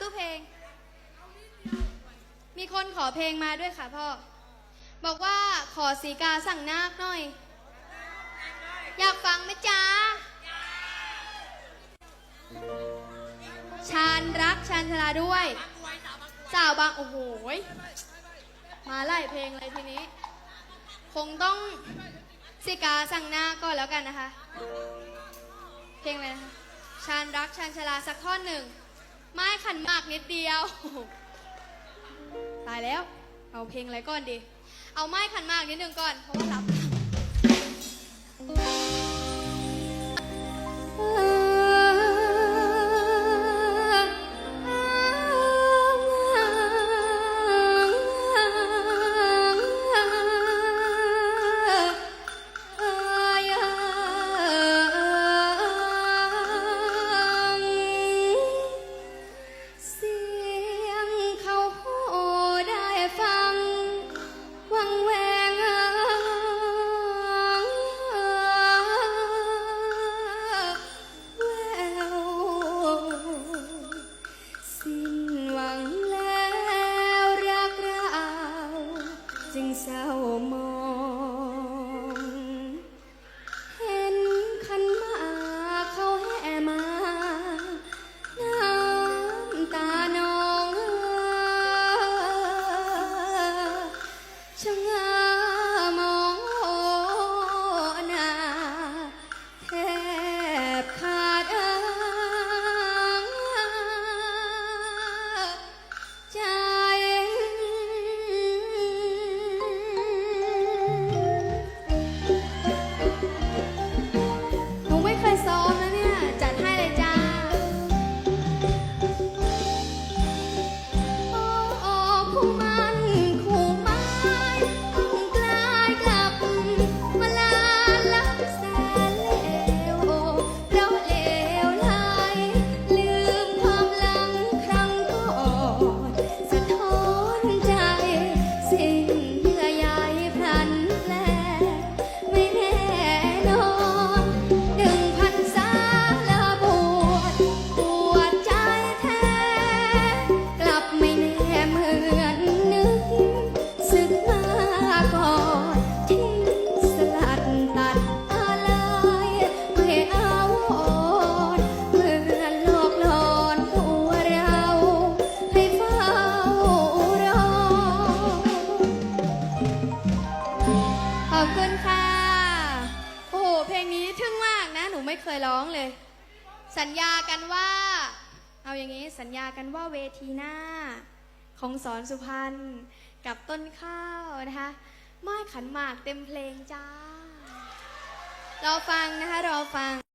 ตู้เพลง มีคนขอเพลงมาด้วยค่ะพ่อ บอกว่าขอสีกาสั่งนาคหน่อย อยากฟังไหมจ๊ะชาญรักชาญชลาด้วย สาวบาง โอ้โหมาไล่เพลงเลยทีนี้ คงต้องสิกาสั่งหน้าก่อนแล้วกันนะคะ เพลงอะไรนะคะ ชาญรักชาญชลาสักท่อนหนึ่ง ไม้ขันหมากนิดเดียว ตายแล้ว เอาเพลงอะไรก่อนดี เอาไม้ขันหมากนิดหนึ่งก่อน เพราะว่ารับ ง ค่ะ โอ้โห เพลงนี้ทึ่งมากนะ หนูไม่เคยร้องเลย สัญญากันว่า เอาอย่างนี้สัญญากันว่าเวทีหน้า ของสอนสุพรรณกับต้นข้าวนะคะไม้ขันหมากเต็มเพลงจ้า รอฟังนะคะ รอฟัง